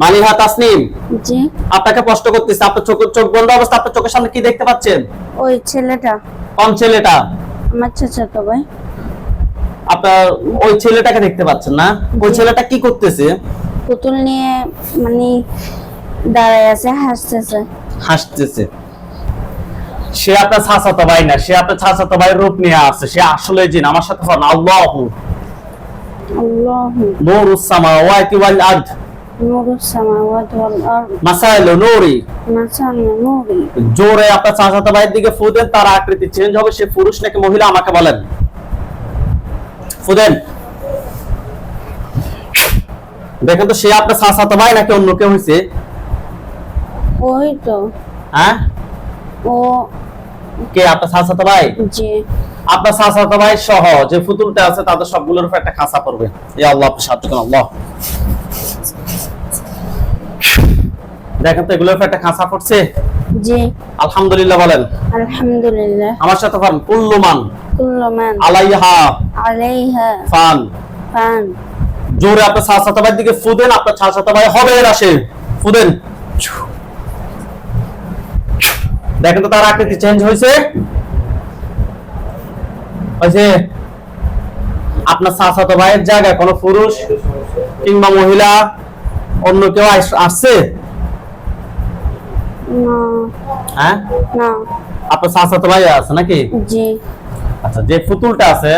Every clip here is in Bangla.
মালিহা তাসনিম জি। আপনাকে প্রশ্ন করতেছে আপনার চোখ চোখ বন্ধ অবস্থা আপনার চোখের সামনে কি দেখতে পাচ্ছেন? ওই ছেলেটা। কোন ছেলেটা? আমার চাচাতো ভাই। আপনার ওই ছেলেটাকে দেখতে পাচ্ছেন না? ওই ছেলেটা কি করতেছে? পুতুল নিয়ে মানে দাঁড়ায় আছে হাসতেছে। হাসতেছে। সে আপনার ছাসাতো ভাই না সে আপনার ছাসাতো ভাই রূপ নিয়ে আসছে সে আসলে জিন আমার সাথে হন আল্লাহু। আল্লাহু। নূরুস সামাওয়াতি ওয়াল আরদ। আরদ নূরি জোরে আপনার চাচাতো ভাইয়ের দিকে ফু দেন তার আকৃতি চেঞ্জ হবে সে পুরুষ নাকি মহিলা আমাকে বলেন। ফু দেন। দেখেন তো সে আপনার চাচাতো ভাই নাকি অন্য কেউ ওই তো। হ্যাঁ? ও। কে আপনার চাচাতো ভাই যে আপনার চাচাতো ভাই সহ যে ফুতুলটা আছে তাদের সবগুলোর উপর একটা খাসা পড়বে। ইয়া আল্লাহ আপনি সাহায্য করুন আল্লাহ। দেখেন তো এগুলোর একটা খাসা পড়ছে। যে আলহামদুলিল্লাহ বলেন। আলহামদুলিল্লাহ। আমার সাথে পারেন কুল্লুমান। কুল্লু মান আলাইহা। আলাইহা। ফান। ফান। জোরে আপনার ছাত্র ভাইয়ের দিকে ফুদেন আপনার ছাত্র ভাই হবে এর আসে ফুদেন। দেখেন তো তার আকৃতি চেঞ্জ হয়েছে। হয়েছে। আপনার ছাত্র ভাইয়ের জায়গায় কোনো পুরুষ কিংবা মহিলা অন্য কেউ আসছে? না। হ্যাঁ? না। আপনার ছাত্র ভাই আছে নাকি? জি। আচ্ছা যে পুতুলটা আছে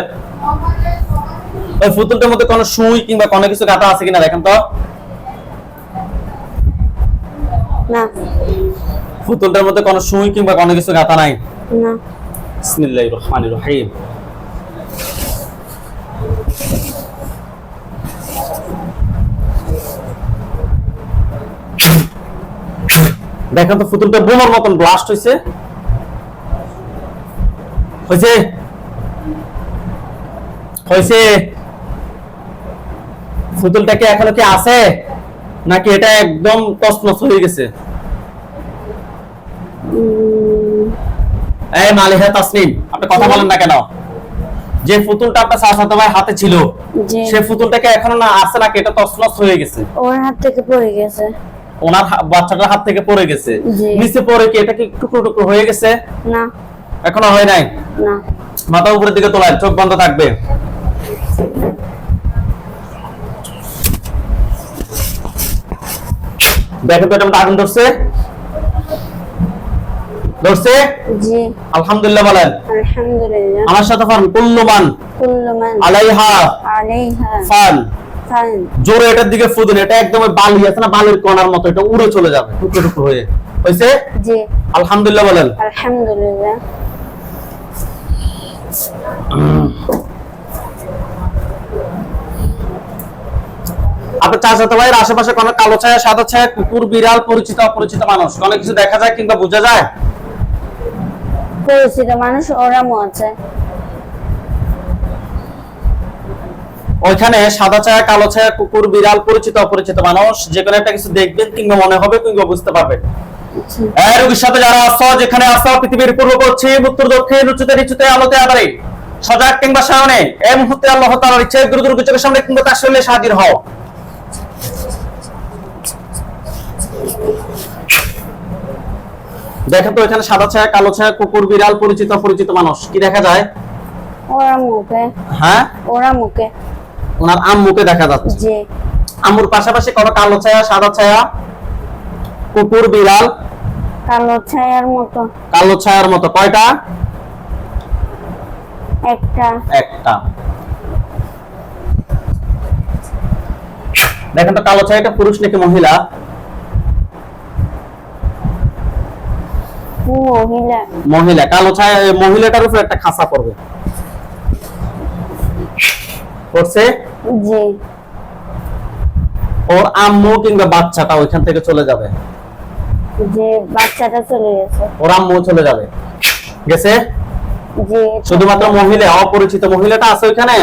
ওই পুতুলটার মধ্যে কোনো সুই কিংবা কোনো কিছু গাঁথা আছে কিনা দেখেন তো। না। পুতুলটার মধ্যে কোনো সুই কিংবা কোনো কিছু গাঁথা নাই। না। বিসমিল্লাহির রহমানির রহিম। দেখেন তো পুতুলটা বোমার মতন ব্লাস্ট হয়েছে হয়েছে হয়েছে পুতুলটা কি এখনও কি আছে? নাকি এটা একদম তছনছ হয়ে গেছে? এই মালিহা তাসনিম আপনি কথা বলেন না কেন? যে পুতুলটা আপনার চাচাতো ভাই হাতে ছিল যে সে পুতুলটাকে এখনও না আছে নাকি? এটা তছনছ হয়ে গেছে। ওর হাত থেকে পড়ে গেছে। ওনার বাচ্চাটার হাত থেকে পড়ে গেছে। নিচে পড়ে কি এটা কি টুকরো টুকরো হয়ে গেছে? না। এখনও হয় নাই? না। মাথা উপরের দিকে তোলায় চোখ বন্ধ থাকবে। দেখেন তো এটা আগুন ধরছে। ধরছে? জি। আলহামদুলিল্লাহ বলেন। আলহামদুলিল্লাহ। আমার সাথে ফান কুল্লুমান। কুল্লু মান আলাইহা। আলাইহা। ফান। জোরে এটার দিকে ফুদিন এটা একদম বালি আছে না বালির কণার মতো এটা উড়ে চলে যাবে টুকরো টুকরো হয়ে। হয়েছে জি। আলহামদুলিল্লাহ বলেন। আলহামদুলিল্লাহ। আপনার চাচাতো ভাইয়ের আশেপাশে কোনো কালো ছায়া সাদা ছায়া কুকুর বিড়াল পরিচিত অপরিচিত মানুষ কোনো কিছু দেখা যায় কিংবা বোঝা যায়? পরিচিত মানুষ ওরামও আছে। ওইখানে সাদা ছায়া কালো ছায়া কুকুর বিড়াল পরিচিত অপরিচিত মানুষ যে কোনো একটা কিছু দেখবেন কিংবা মনে হবে কিংবা বুঝতে পারবেন। এই রোগীর সাথে যারা যেখানে পৃথিবীর পূর্ব পশ্চিম উত্তর দক্ষিণ উচ্চতে নিচুতে আলোতে আধারে সজাগ কিংবা সায়নে এই মুহূর্তে আল্লাহ তাআলার ইচ্ছে দ্রুত দ্রুত চোখের সামনে কিংবা তার শরীরে হাজির হও। দেখেন তো এখানে সাদা ছায়া কালো ছায়া কুকুর বিড়াল পরিচিত অপরিচিত মানুষ। কি দেখা যায়? ওরা মুখে। হ্যাঁ? ওরা মুখে। ওনার আম্মুকে দেখা যাচ্ছে। যে আম্মুর পাশাপাশি কোনো কালো ছায়া সাদা ছায়া? কুকুর বিড়াল কালো ছায়ার মতো। কালো ছায়ার মতো। কয়টা? একটা। একটা। দেখেন তো কালো ছায়াটা পুরুষ নাকি মহিলা? মহিলা। মহিলা। কালো ছায়া মহিলাটার উপর একটা খাসা পড়বে। পড়ছে জি। ওর আম্মু কিংবা বাচ্চাটা ওইখান থেকে চলে যাবে? যে বাচ্চাটা চলে গেছে। ওর আম্মু চলে যাবে। গেছে? যে শুধুমাত্র মহিলা অপরিচিত মহিলাটা আছে ওইখানে?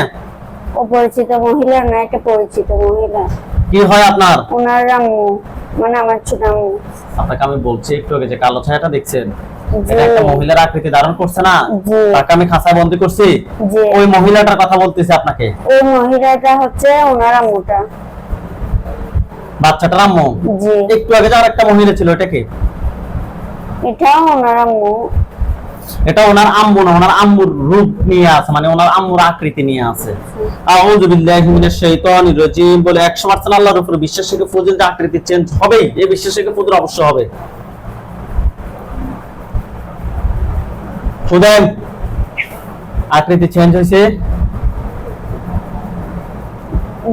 অপরিচিত মহিলা না একটা পরিচিত মহিলা। কি হয় আপনার? ওনার আম্মু মানে আমার ছোট আম্মু। আপনাকে আমি বলছি একটু আগে যে কালো ছায়াটা দেখছেন। জি। এটা একটা মহিলার আকৃতি ধারণ করছে না? তাকে আমি খাঁচায় বন্দি করছি? ওই মহিলাটার কথা বলতেছি আপনাকে। ওই মহিলাটা হচ্ছে ওনার আম্মুটা। বাচ্চাটার আম্মু? একটু আগে যে একটা মহিলা ছিল এটা কি? এটাও ওনার আম্মু। এটা ওনার আম্মু না ওনার আম্মুর রূপ নিয়ে আছে মানে ওনার আম্মুর আকৃতি নিয়ে আছে। আউযু বিল্লাহি মিনাশ শাইতানির রাজিম বলে 100% আল্লাহর উপর বিশ্বাস থেকে ফজিল আকৃতি চেঞ্জ হবেই এই বিশ্বাস অবশ্য হবে। খুদেন। আকৃতি চেঞ্জ হয়েছে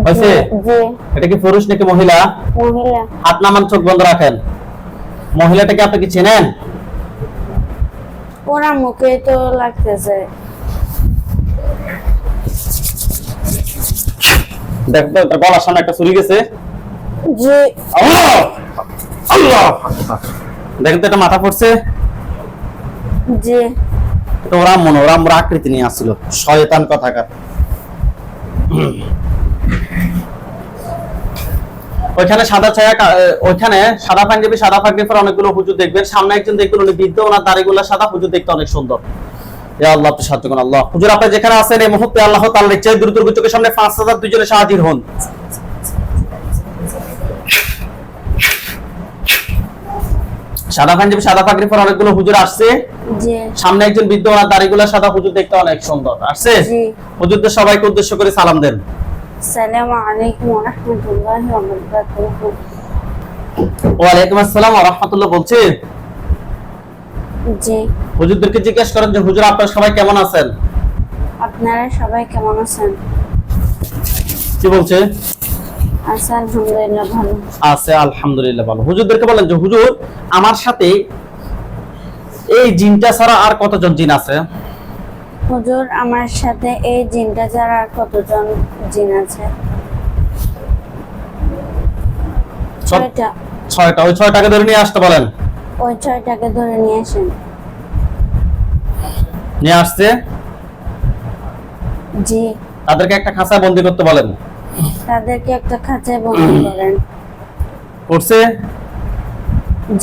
হয়েছে? জি এটা কি পুরুষ নাকি মহিলা? মহিলা। হাত নামান চোখ বন্ধ রাখেন। মহিলাটাকে আপনি কি চেনেন? ওরা মুখে তো লাগতেছে। দেখো তো তার গলার সামনে একটা ছুরি গেছে। জি। আল্লাহ! আল্লাহ! দেখেন তো এটা মাথা পড়ছে। জি। ওরা মনে ওরা আমরা আকৃতি নিয়ে আসছিল। শয়তান কথাকার। ওইখানে সাদা ছায়া ওইখানে সাদা পাঞ্জাবি সাদা পাঞ্জাবি পরে অনেকগুলো হুজুর দেখবেন। সামনে একজন দেখবেন, উনি বৃদ্ধ, ওনার দাড়িগুলো সাদা। হুজুর দেখতে অনেক সুন্দর। আল্লাহ, আপনি সাহায্য করুন, আল্লাহ। হুজুর, আপনি যেখানে আছেন, এই মুহূর্তে আল্লাহ তাআলার ইচ্ছায় দ্রুত চোখের সামনে পাঁচ হাজার দুজনে হাজির হন। সাদা পাঞ্জাবি সাদা পাগড়ি পরে অনেকগুলো হুজুর আসছে। সামনে একজন বৃদ্ধ ওনার দাড়িগুলো সাদা হুজুর দেখতে অনেক সুন্দর। আসছে? হুজুরদের সবাইকে উদ্দেশ্য করে সালাম দেন। সালাম আলাইকুম ওয়া রাহমাতুল্লাহি ওয়া বারাকাতুহু। ওয়ালাইকুম আসসালাম ওয়া রাহমাতুল্লাহ বলছি। জি। হুজুরদেরকে জিজ্ঞেস করেন যে হুজুর আপনারা সবাই কেমন আছেন? আপনারা সবাই কেমন আছেন? কি বলছে? আচ্ছা আলহামদুলিল্লাহ ভালো। আছে আলহামদুলিল্লাহ ভালো। হুজুরদেরকে বলেন যে হুজুর আমার সাথে এই জিনটা ছাড়া আর কতজন জিন আছে? হুজুর আমার সাথে এই জিনটা ছাড়া আর কতজন জিন আছে? ছয়টা। ছয়টা। ওই ছয়টাকে ধরে নিয়ে আসতে বলেন। ওই ছয়টাকে ধরে নিয়ে আসেন। নিয়ে আসছে। জি। তাদেরকে একটা খাঁচায় বন্দি করতে বলেন। তাদেরকে একটা খাঁচায় বন্দি করেন করছে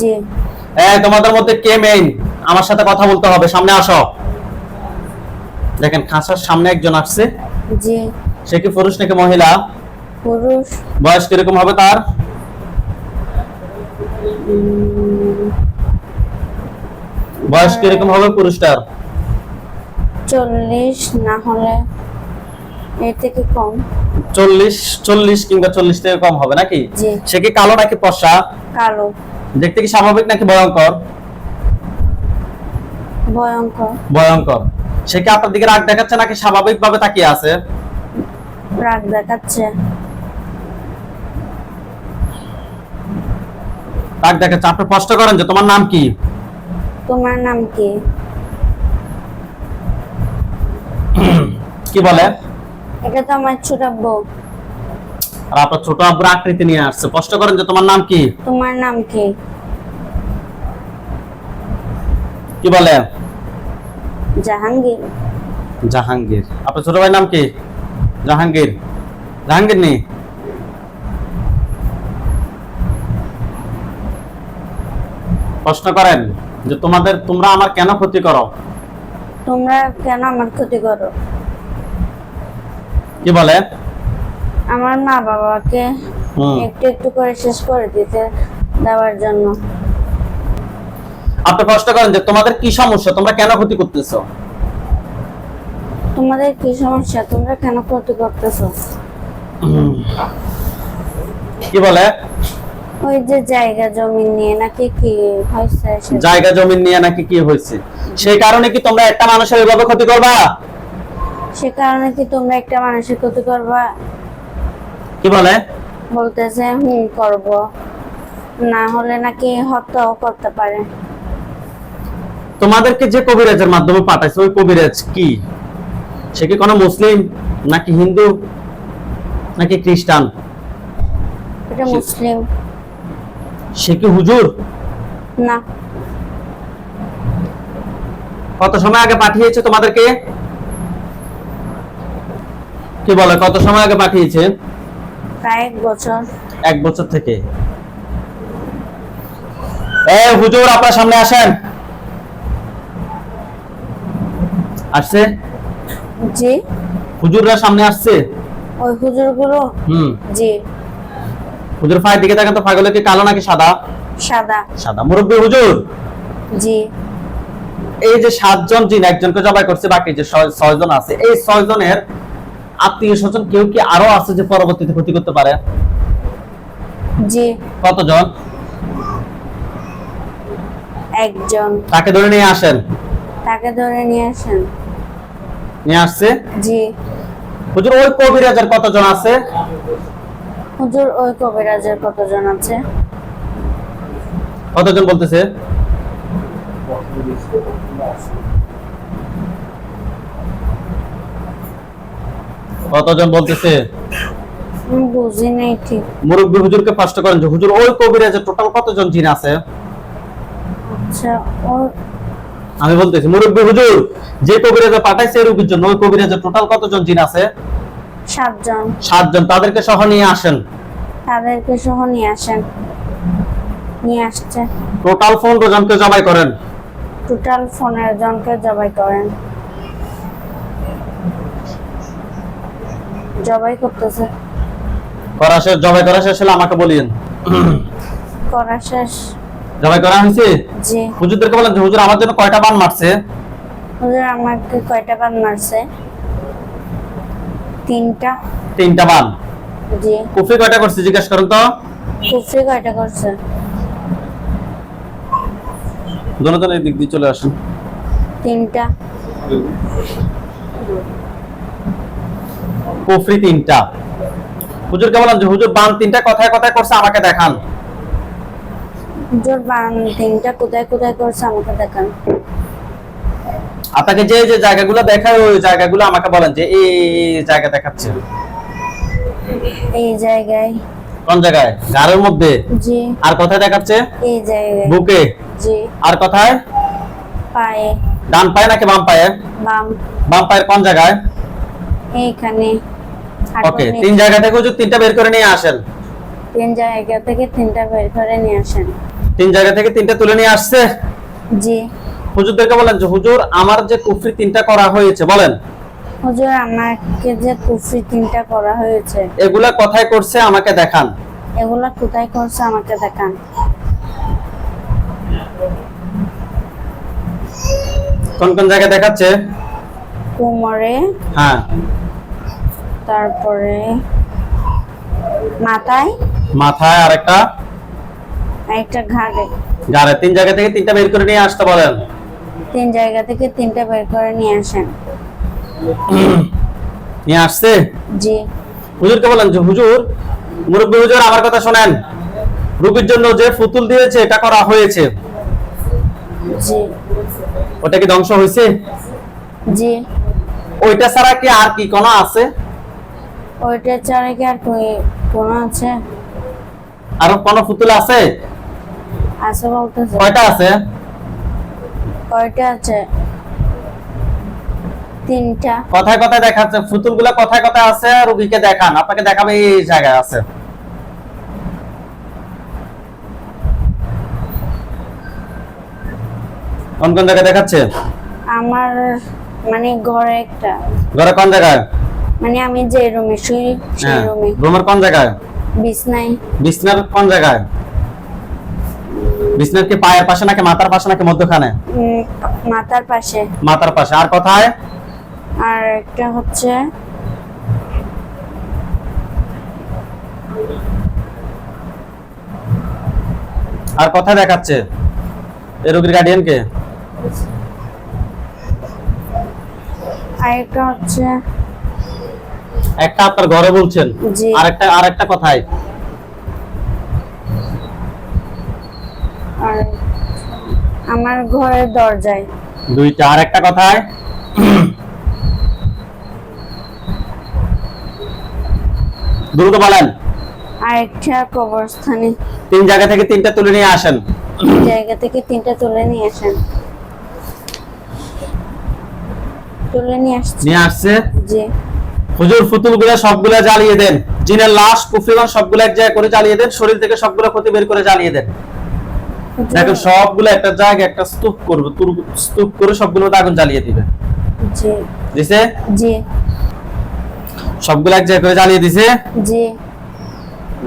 জি। হ্যাঁ তোমাদের মধ্যে কে মেইন আমার সাথে কথা বলতে হবে সামনে আসো। দেখেন খাঁচার সামনে একজন আসছে। জি। সে কি পুরুষ নাকি মহিলা? পুরুষ। বয়স কীরকম হবে তার? বয়স কীরকম হবে পুরুষটার? চল্লিশ না হলে এর থেকে কম। চল্লিশ চল্লিশ কিংবা চল্লিশ থেকে কম হবে নাকি? সে কি কালো নাকি পশা? কালো। দেখতে কি স্বাভাবিক নাকি ভয়ঙ্কর? ভয়ঙ্কর। ভয়ঙ্কর। সে কি আপনার দিকে রাগ দেখাচ্ছে নাকি তাকিয়ে আছে? রাগ দেখাচ্ছে। রাগ দেখাচ্ছে। আপনি প্রশ্ন করেন যে তোমার নাম কি? তোমার নাম কি? কি বলে? এটা তো আমার ছোট বউ। আর আপনার ছোট আব্বুর আকৃতি নিয়ে আসছে। প্রশ্ন করেন যে তোমার নাম কি? তোমার নাম কি? কি বলে? জাহাঙ্গীর। জাহাঙ্গীর। আপনার ছোট ভাইয়ের নাম কি? জাহাঙ্গীর। জাহাঙ্গীর নেই প্রশ্ন করেন যে তোমাদের তোমরা আমার কেন ক্ষতি করো? তোমরা কেন আমার ক্ষতি করো? কি বলে? আমার মা বাবাকে একটু একটু করে শেষ করে দিতে দেওয়ার জন্য। আপনি প্রশ্ন করেন যে তোমাদের কি সমস্যা? তোমরা কেন ক্ষতি করতেছো? তোমাদের কি সমস্যা? তোমরা কেন ক্ষতি করতেছো? কি বলে? ওই যে জায়গা জমি নিয়ে নাকি কি হয়েছে? জায়গা জমি নিয়ে নাকি কি হয়েছে? সেই কারণে কি তোমরা একটা মানুষের এভাবে ক্ষতি করবা? সে কারণে কি তোমরা একটা মানুষের ক্ষতি করবা? কি বলে? বলতেছে হুম করব। না হলে নাকি হত্যাও করতে পারে। তোমাদেরকে যে কবিরাজের মাধ্যমে পাঠাইছে ওই কবিরাজ কি? সে কি কোনো মুসলিম নাকি হিন্দু নাকি খ্রিস্টান? এটা মুসলিম। সে কি হুজুর? না। কত সময় আগে পাঠিয়েছে তোমাদেরকে? কি বলে কত সময় আগে পাঠিয়েছে? প্রায় এক বছর। এক বছর থেকে। এ হুজুর আপনার সামনে আসেন। আসছে? জি। হুজুররা সামনে আসছে? ওই হুজুরগুলো? হুম। জি। হুজুর ফায়ের দিকে দেখেন তো ফাইগুলো কি কালো নাকি সাদা? সাদা। সাদা মুরব্বী হুজুর? জি। এই যে সাতজন জিন একজনকে জবাই করছে বাকি যে ছয়- ছয়জন আছে এই ছয় জনের আত্মীয় স্বজন কেউ কি আরও আছে যে পরবর্তীতে ক্ষতি করতে পারে? জি। কতজন? একজন। তাকে ধরে নিয়ে আসেন? তাকে ধরে নিয়ে আসেন। নিয়ে আসছে? জি। হুজুর ওই কবিরাজের কতজন আছে? হুজুর ওই কবিরাজের কতজন আছে? কতজন বলতেছে? কতজন বলতেছে? বুঝি নাই ঠিক। মুরব্বী হুজুরকে করেন যে হুজুর ওই কবিরাজের টোটাল কতজন জিন আছে? আচ্ছা আমি বলতেছি মুরব্বী হুজুর যে কবিরাজে পাঠাইছে রোগীর জন্য ওই কবিরাজের টোটাল কতজন জিন আছে? সাতজন। সাতজন তাদেরকে সহ নিয়ে আসেন। তাদেরকে সহ নিয়ে আসেন। নিয়ে আসছে। টোটাল পনেরো জনকে জবাই করেন। টোটাল পনেরো জনকে জবাই করেন। জবাই করতেছে। করা শেষ জবাই করা শেষ হলে আমাকে বলিয়েন। করা শেষ। জবাই করা হয়েছে? জি। হুজুরদেরকে বলেন যে হুজুর আমার জন্য কয়টা বান মারছে? হুজুর আমাকে কয়টা বান মারছে? তিনটা। তিনটা বান? জি। কুফরি কয়টা করছে জিজ্ঞেস করুন তো। কুফরি কয়টা করছে? দুজন এই দিক দিয়ে চলে আসুন। তিনটা। কুফরি তিনটা। হুজুরকে বলেন যে হুজুর বান তিনটা কথায় কথায় করছে আমাকে দেখান। হুজুর বান তিনটা কোথায় কোথায় করছে আমাকে দেখান। আপনাকে যে যে জায়গাগুলো দেখায় ওই জায়গাগুলো আমাকে বলেন যে এই জায়গা দেখাচ্ছে। এই জায়গায়। কোন জায়গায়? গাড়ের মধ্যে? জি। আর কোথায় দেখাচ্ছে? এই জায়গায়। বুকে? জি। আর কোথায়? পায়ে। ডান পায়ে নাকি বাম পায়ে? বাম। বাম পায়ের কোন জায়গায়? এইখানে। ওকে তিন জায়গা থেকে হুজুর তিনটা বের করে নিয়ে আসেন? তিন জায়গা থেকে তিনটা বের করে নিয়ে আসেন। তিন জায়গা থেকে তিনটা তুলে নিয়ে আসছে? জি। হুজুরদেরকে বলেন যে হুজুর আমার যে কুফরি তিনটা করা হয়েছে বলেন। হুজুর আমাকে যে কুফরি তিনটা করা হয়েছে। এগুলা কোথায় করছে আমাকে দেখান। এগুলা কোথায় করছে আমাকে দেখান। কোন কোন জায়গায় দেখাচ্ছে? কোমরে হ্যাঁ। তারপরে মাথায়? মাথায় আরেকটা? আর একটা ঘাড়ে গাড়ে তিন জায়গা থেকে তিনটা বের করে নিয়ে আসতে বলেন। তিন জায়গা থেকে তিনটা বের করে নিয়ে আসেন। নিয়ে আসছে? জি। হুজুরকে বলেন যে হুজুর মুরব্বী হুজুর আমার কথা শোনেন। রুগীর জন্য যে ফুতুল দিয়েছে এটা করা হয়েছে। জি। ওটা কি ধ্বংস হয়েছে? জি। ওইটা ছাড়া কি আর কি কোনো আছে? ওইটা ছাড়া কি আর কই- কোনো আছে? আর কোনো ফুতুল আছে? আছে বলতেছে। কয়টা আছে? কয়টা আছে? তিনটা। কথায় কথায় দেখাচ্ছে ফুতুলগুলা কথায় কথায় আছে রুগীকে দেখান। আপনাকে দেখাবে এই জায়গায় আছে। কোন কোন জায়গায় দেখাচ্ছে? আমার মানে ঘরে একটা। ঘরে কোন জায়গায়? মানে আমি যে রুমে শুই সেই হ্যাঁ। রুমে রুমের কোন জায়গায়? বিছনায়। বিছনার কোন জায়গায়? বিছনার কি পায়ের পাশে নাকি মাথার পাশে নাকি মধ্যখানে? মাথার পাশে। মাথার পাশে। আর কোথায়? আর একটা হচ্ছে আর কোথায় দেখাচ্ছে? এই রোগীর গার্ডিয়ানকে আর একটা হচ্ছে একটা আপনার ঘরে বলছেন জি। আরেকটা আরেকটা কোথায়। আর আমার ঘরের দরজায়। দুইটা আরেকটা কোথায়। দ্রুত বলেন। আরেকটা কবরস্থানে। তিন জায়গা থেকে তিনটা তুলে নিয়ে আসেন। জায়গা থেকে তিনটা তুলে নিয়ে আসেন। তুলে নিয়ে আসছে। নিয়ে আসছে। জি। হুজুর ফুতুলগুলা সবগুলা জ্বালিয়ে দেন। জিনের লাশ কুফরিমান সবগুলা এক জায়গায় করে জ্বালিয়ে দেন শরীর থেকে সবগুলো ক্ষতি বের করে জ্বালিয়ে দেন। দেখেন সবগুলো একটা জায়গায় একটা স্তূপ করবে স্তূপ করে সবগুলো আগুন জ্বালিয়ে দিবে। জি। দিছে? জি। সবগুলো এক জায়গায় করে জ্বালিয়ে দিছে? জি।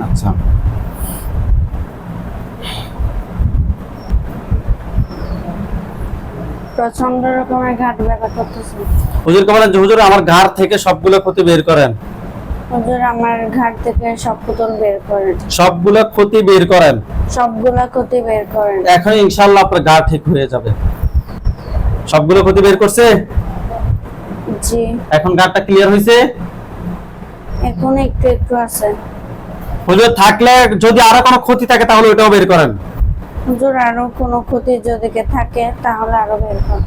আচ্ছা। প্রচণ্ড রকমের ঘাট ব্যথা করতেছে। হুজুরকে বলেন যে হুজুর আমার ঘাড় থেকে সবগুলো ক্ষতি বের করেন। হুজুর আমার ঘাট থেকে সব পুতুল বের করেন। সবগুলো ক্ষতি বের করেন। সবগুলা ক্ষতি বের করেন। এখন ইনশাল্লাহ আপনার ঘাড় ঠিক হয়ে যাবে। সবগুলো ক্ষতি বের করছে? জি। এখন ঘাড়টা ক্লিয়ার হয়েছে? এখন একটু একটু আছে। হুজুর থাকলে যদি আরও কোনো ক্ষতি থাকে তাহলে ওটাও বের করেন। হুজুর আরও কোনো ক্ষতি যদি থাকে তাহলে আরও বের করেন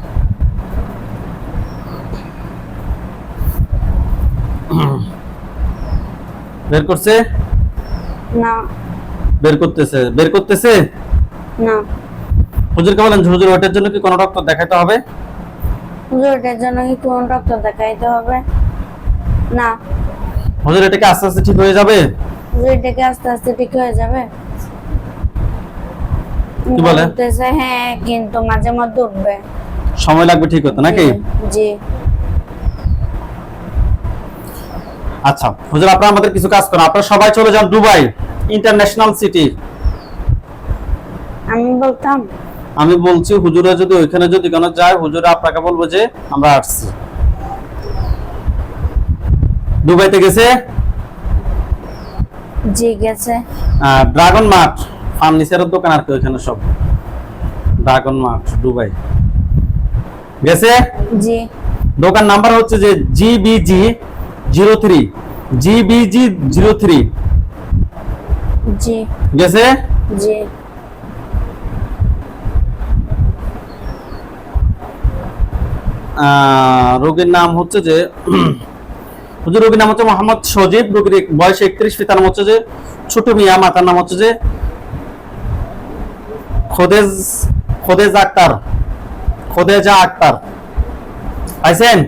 বের করছে? না। বের করতেছে। বের করতেছে? না। হুজুরকে বলেন যে, হুজুর ওটার জন্য কি কোনো ডক্টর দেখাতে হবে? হুজুর এটার জন্য কি কোন ডক্টর দেখাইতে হবে? না। হুজুর এটাকে আস্তে আস্তে ঠিক হয়ে যাবে? হুজুর এটাকে আস্তে আস্তে ঠিক হয়ে যাবে? কি বলে? বলতেছে হ্যাঁ কিন্তু মাঝে মধ্যে উঠবে। সময় লাগবে ঠিক হতে নাকি? জি। আচ্ছা হুজুর আপনারা আমাদের কিছু কাজ করেন। আপনারা সবাই চলে যান দুবাই ইন্টারন্যাশনাল সিটি। আমি বলতাম? আমি বলছি হুজুরা যদি ওইখানে যদি কোনো যায় হুজুরা আপনাকে বলব যে আমরা আসছি। দুবাইতে গেছে? জি গেছে। ড্রাগন মার্ট ফার্নিচারের দোকান আর কি ওইখানে সব। Dragon mart Dubai. গেছে? জি। দোকান নাম্বার হচ্ছে যে GBG zero three. GBG zero three. জি। গেছে? জি। রোগীর নাম হচ্ছে যে হুজুর রোগীর নাম হচ্ছে মোহাম্মদ সজীব। রোগীর বয়স একত্রিশ পিতার নাম হচ্ছে যে ছোট মিয়া মাতার নাম হচ্ছে যে খোদেজ খোদেজ আক্তার খোদেজা আক্তার। পাইছেন?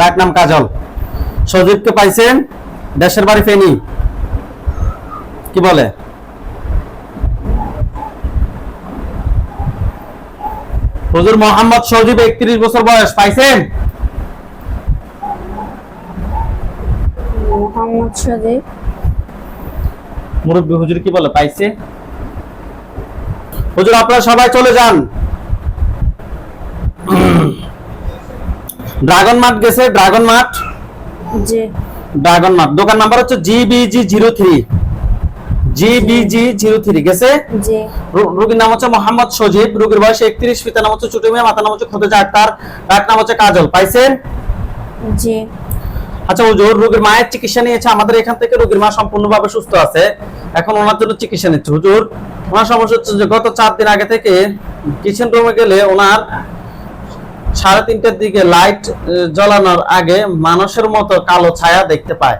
ডাক নাম কাজল। সজীবকে পাইছেন? দেশের বাড়ি ফেনি। কি বলে? হুজুর মোহাম্মদ সজীব একত্রিশ বছর বয়স পাইছেন? মোহাম্মদ সজীব। মুরব্বী হুজুর কি বলে? পাইছে? হুজুর আপনারা সবাই চলে যান। ড্রাগন মাঠ গেছে ড্রাগন মাঠ? জি। ড্রাগন মাঠ। দোকান নাম্বার হচ্ছে GBG zero three GBG zero three গেছে? জি। রোগীর নাম হচ্ছে মোহাম্মদ সজীব। রোগীর বয়স একত্রিশ পিতার নাম হচ্ছে ছোট মেয়ে মাতার নাম হচ্ছে খোদেজা আক্তার। ডাক নাম হচ্ছে কাজল। পাইছেন? জি। আচ্ছা রোগীর মায়ের চিকিৎসা নিয়েছে, আমাদের এখান থেকে রোগীর মা সম্পূর্ণভাবে সুস্থ আছে। এখন ওনার জন্য চিকিৎসা নিচ্ছে। হুজুর, ওনার সমস্যা হচ্ছে যে গত চার দিন আগে থেকে কিচেন রুমে গেলে ওনার সাড়ে তিনটার দিকে লাইট আগে মানুষের মতো কালো ছায়া দেখতে পায়।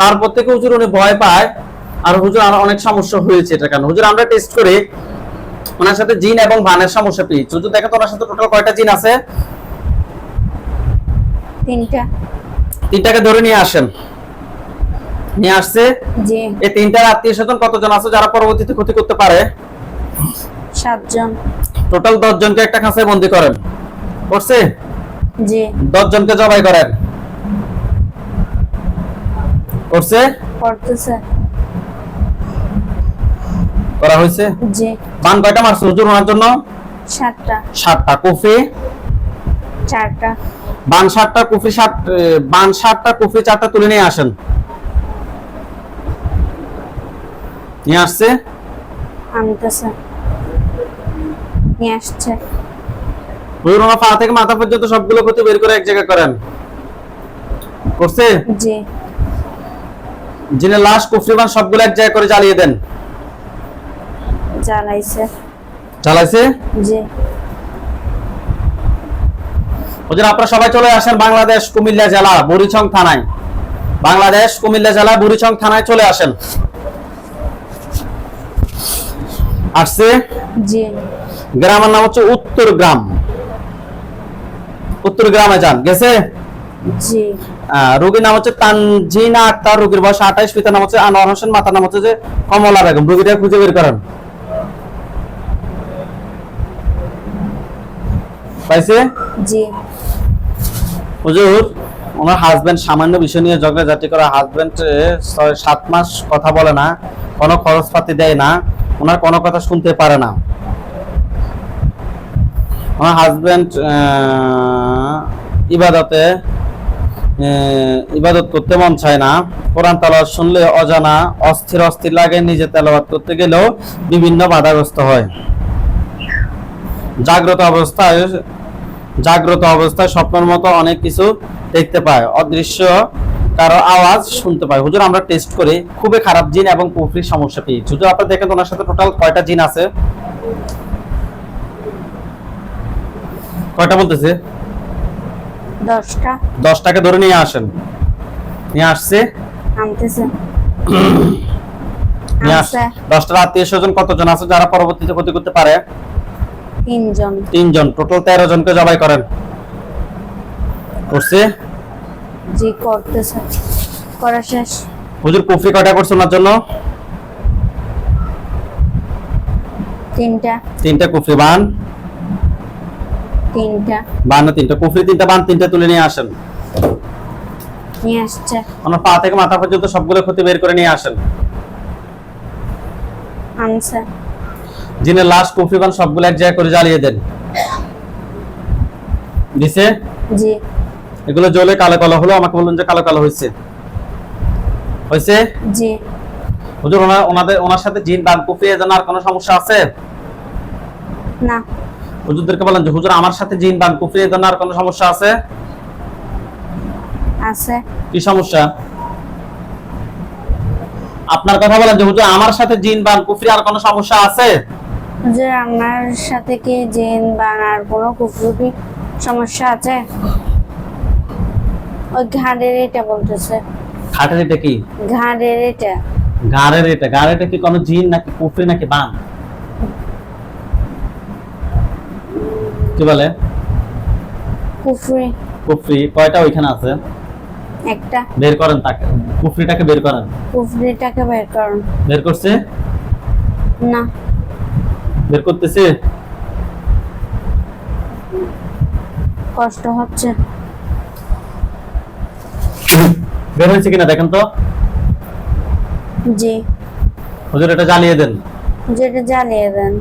তারপর থেকে হুজুর উনি ভয় পায়, আর হুজুর আর অনেক সমস্যা হয়েছে এটা কেন হুজুর, আমরা টেস্ট করে, ওনার সাথে জিন এবং ভানের সমস্যা পেয়েছি। হুজুর, দেখেন তো ওনার সাথে টোটাল কয়টা জিন আছে? তিনটা। তিনটাকে ধরে নিয়ে আসেন। নিয়ে আসছে। জি। এই তিনটার আত্মীয় স্বজন কতজন আছে যারা পরবর্তীতে ক্ষতি করতে পারে? সাতজন। টোটাল দশ জনকে একটা খাঁচায় বন্দি করেন। করছে? জি। দশ জনকে জবাই করেন। করছে? করতেছে। করা হয়েছে? জি। বান কয়টা মারছে? হুজুর ওনার জন্য? সাতটা। সাতটা। কফি? চারটা। বান সাতটা কফি সাত এ, বান সাতটা কফি চারটা তুলে নিয়ে আসেন। নিয়ে আসছে? আনতেছে। নিয়ে আসছে। হুজুর পা থেকে মাথা পর্যন্ত সবগুলো ক্ষতি বের করে এক জায়গায় করেন। করছে? জি। যিনি লাশ কুফরিমান সবগুলো এক জায়গায় করে জ্বালিয়ে দেন। জ্বালাইছে। জ্বালাইছে? জি। হুজুর আপনারা সবাই চলে আসেন বাংলাদেশ কুমিল্লা জেলা বুড়িচং থানায়। বাংলাদেশ কুমিল্লা জেলা বুড়িচং থানায় চলে আসেন। আসছে। জি। গ্রামের নাম হচ্ছে উত্তর গ্রাম। উত্তর গ্রামে যান। গেছে? জি। রোগীর নাম হচ্ছে তানজিনা আক্তার রোগীর বয়স আঠাইশ পিতার নাম হচ্ছে আনোয়ার হোসেন মাতার নাম হচ্ছে যে কমলা বেগম। রোগীটা খুঁজে বের করেন। পাইছে? জি। হুজুর, ওনার হাজবেন্ড সামান্য বিষয় নিয়ে ঝগড়াঝাটি করা হাজবেন্ড ছয়, সাত মাস কথা বলে না, কোনো খরচপাতি দেয় না, ওনার কোনো কথা শুনতে পারে না। ওনার হাজবেন্ড ইবাদতে ইবাদত করতে মন চায় না, কোরআন তালাওয়াত শুনলে অজানা, অস্থির অস্থির লাগে, নিজে তেলাওয়াত করতে গেলেও বিভিন্ন বাধাগ্রস্ত হয়। জাগ্রত অবস্থায় জাগ্রত অবস্থায় স্বপ্নের মতো অনেক কিছু দেখতে পায় অদৃশ্য কারও আওয়াজ শুনতে পায়। হুজুর আমরা টেস্ট করে। খুবই খারাপ জিন এবং কুফরির সমস্যা পেয়েছি হুজুর আপনারা দেখেন ওনার সাথে টোটাল কয়টা জিন আছে? কয়টা বলতেছে? দশটা। দশটাকে ধরে নিয়ে আসেন। নিয়ে আসছে? আনতেছে। নিয়ে আস আনছে। দশটার আত্মীয় স্বজন কতজন আছে যারা পরবর্তীতে ক্ষতি করতে পারে? তিনজন। তিনজন। টোটাল তেরো জনকে জবাই করেন। করছে? জি করতেছে। করা শেষ। হুজুর কুফরি কয়টা করছে ওনার জন্য? তিনটা। তিনটা কুফরি বান? তিনটা। বান তিনটা? কুফরি তিনটা বান তিনটা তুলে নিয়ে আসেন। নিয়ে আসছে। ওনার পা থেকে মাথা পর্যন্ত সবগুলো ক্ষতি বের করে নিয়ে আসেন। আনছে লাশ কুফরি বান সবগুলো এক জায়গায় করে জ্বালিয়ে দেন। দিছে জি। এগুলো জ্বলে কালো কালো হলো আমাকে বলুন যে কালো কালো হয়েছে। হয়েছে? জি। হুজুর ওনার ওনাদের ওনার সাথে জিন বান কুফরি এজন্য আর কোনো সমস্যা আছে? না। হুজুরদেরকে বলেন যে হুজুর আমার সাথে জিন বান কুফরি এজন্য আর কোনো সমস্যা আছে? আছে। কি সমস্যা? আপনার কথা বলেন যে হুজুর আমার সাথে জিন বান কুফরি আর কোনো সমস্যা আছে? যে আমার সাথে কি জিন বানার কোনো কুফরুকি সমস্যা আছে? ওই ঘাড়ের এটা বলতেছে। খাটের এটা কি? ঘাড়ের এটা। গাড়ের এটা। গাড়ের এটা কি কোনো জিন নাকি কুফরি নাকি বান? কি বলে? কুফরি। কুফরি। কয়টা ওইখানে আছে? একটা। বের করেন তাকে। কুফরিটাকে বের করেন। কুফরিটাকে বের করুন। বের করছে? না। বের করতেছে? কষ্ট হচ্ছে। বের হয়েছে কিনা দেখেন তো। জি। হুজুর এটা জ্বালিয়ে দেন। যেটা জ্বালিয়ে দেন।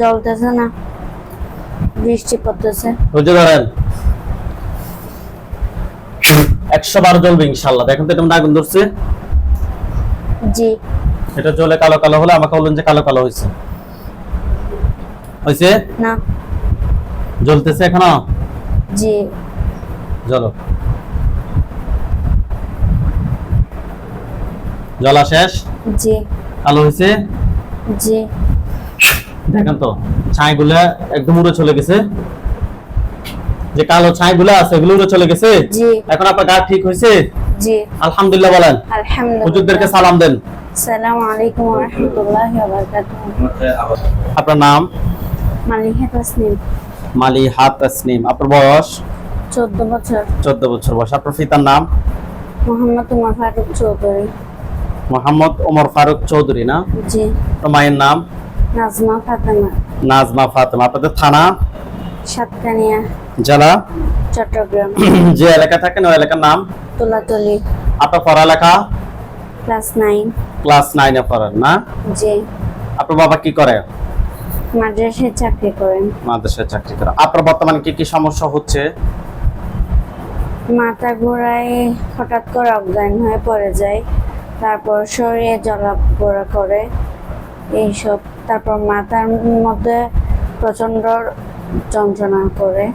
জ্বলতেছে না। বৃষ্টি পড়তেছে। হুজুর ধরেন একশো বারো জ্বলবে ইনশাল্লাহ। দেখেন তো এটা আগুন ধরছে। জি। এটা জ্বলে কালো কালো হলে আমাকে বলুন যে কালো কালো হয়েছে হয়েছে না। জ্বলতেছে এখনও? জি। জ্বলো। জ্বলা শেষ? জি। কালো হয়েছে জি। দেখেন তো ছাই গুলা একদম উড়ে চলে গেছে। যে কালো ছাই গুলা আছে এগুলো উড়ে চলে গেছে? জি। এখন আপনার গা ঠিক হয়েছে জি। আলহামদুলিল্লাহ বলেন। আলহামদুলিল্লাহ। হুজুরদেরকে সালাম দেন। আসসালামু আলাইকুম ওয়া রাহমাতুল্লাহি ওয়া বারাকাতুহু। আপনার নাম? মালিহা তাসনিম। মালি হাত তাসনিম। আপনার বয়স? 14 বছর। চোদ্দ বছর বয়স। আপনার পিতার নাম? মোহাম্মদ উমর ফারুক চৌধুরী। মোহাম্মদ ওমর ফারুক চৌধুরী না? জি। আপনার মায়ের নাম? নাজমা ফাতেমা। নাজমা ফাতেমা। আপনাদের থানা? সাতকানিয়া। জেলা? চট্টগ্রাম। যে এলাকা থাকেন ওই এলাকার নাম? তুলাতলি। আপনার পড়ালেখা? Class nine. ক্লাস নাইনে পড়েন না? জি। আপনার বাবা কি করে? মাদ্রাসায় চাকরি করেন। মাদ্রাসায় চাকরি করে। আপনার বর্তমানে কি কি সমস্যা হচ্ছে? মাথা ঘোরায় হঠাৎ করে অজ্ঞান হয়ে পড়ে যায় তারপর শরীরে জ্বলাপোড়া করে এইসব। তারপর মাথার মধ্যে প্রচণ্ড যন্ত্রণা করে।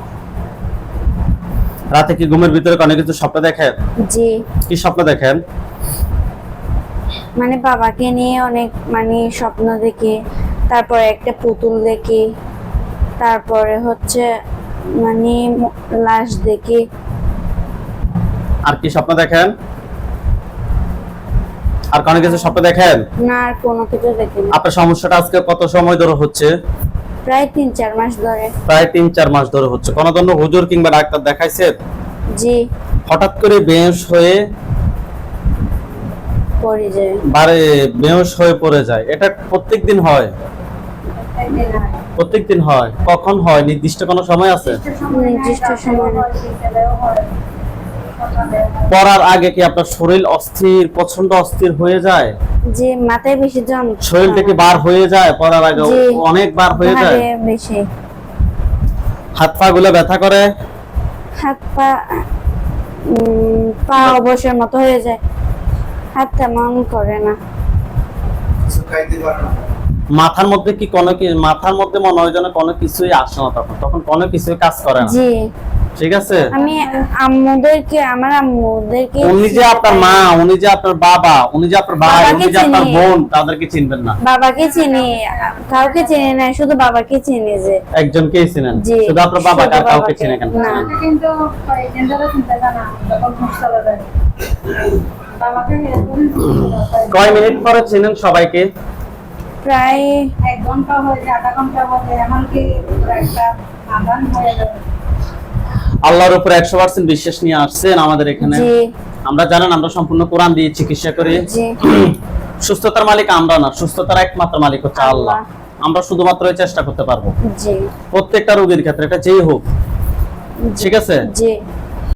রাতে কি ঘুমের ভিতরে অনেক কিছু স্বপ্ন দেখেন? জি। কি স্বপ্ন দেখেন? মানে বাবাকে নিয়ে অনেক মানে স্বপ্ন দেখি তারপরে একটা পুতুল দেখি তারপরে হচ্ছে মানে লাশ দেখি। আর কি স্বপ্ন দেখেন? আর কোনো কিছু স্বপ্ন দেখেন? না আর কোনো কিছু দেখিনি। আপনার সমস্যাটা আজকে কত সময় ধরে হচ্ছে? প্রায় তিন চার মাস ধরে। প্রায় তিন চার মাস ধরে হচ্ছে। কোনো ধরনের হুজুর কিংবা ডাক্তার দেখাইছে জি। হঠাৎ করে বেশ হয়ে পড়ে যায়। বারে বেহস হয়ে পড়ে যায়। এটা প্রত্যেকদিন হয়? প্রত্যেকদিন হয়। কখন হয়? নির্দিষ্ট কোনো সময় আছে? নির্দিষ্ট সময় পড়ার আগে কি আপনার শরীর অস্থির প্রচণ্ড অস্থির হয়ে যায়? যে মাথায় বেশি যন্ত্রণা শরীরটা কি বার হয়ে যায়? পড়ার আগে অনেক বার হয়ে যায়? বেশি। হাত পা গুলো ব্যথা করে? হাত পা পা অবসর মতো হয়ে যায়। হাত তেমন করে না। মাথার মধ্যে কি কোনো কি মাথার মধ্যে মনে হয় যেন কোনো কিছুই আসে না তখন। তখন কোনো কিছুই কাজ করে না। জি। ঠিক আছে? আমি আম্মুদেরকে আমার আম্মুদেরকে উনি যে আপনার মা উনি যে আপনার বাবা উনি যে আপনার ভাই উনি যে আপনার বোন তাদেরকে চিনবেন না। বাবাকে চিনি। কাউকে চিনি না শুধু বাবাকে চিনি যে। একজনকেই চিনেন? শুধু আপনার বাবা আর কাউকে। চিনে কেন? না। কিন্তু চিন্তা জানা কয় মিনিট পরে চিনেন সবাইকে? প্রায় এক ঘণ্টা হয়ে যায় আধা ঘণ্টা হয়ে যায় এমনকি একটা আদান হয়ে যাবে আল্লাহর উপর একশো পার্সেন্ট বিশ্বাস নিয়ে আসছেন আমাদের এখানে। আমরা জানেন আমরা সম্পূর্ণ কোরআন দিয়ে চিকিৎসা করি। সুস্থতার মালিক আমরা না সুস্থতার একমাত্র মালিক হচ্ছে আল্লাহ। আমরা শুধুমাত্র চেষ্টা করতে পারব। প্রত্যেকটা রোগীর ক্ষেত্রে এটা যেই হোক। ঠিক আছে? জি।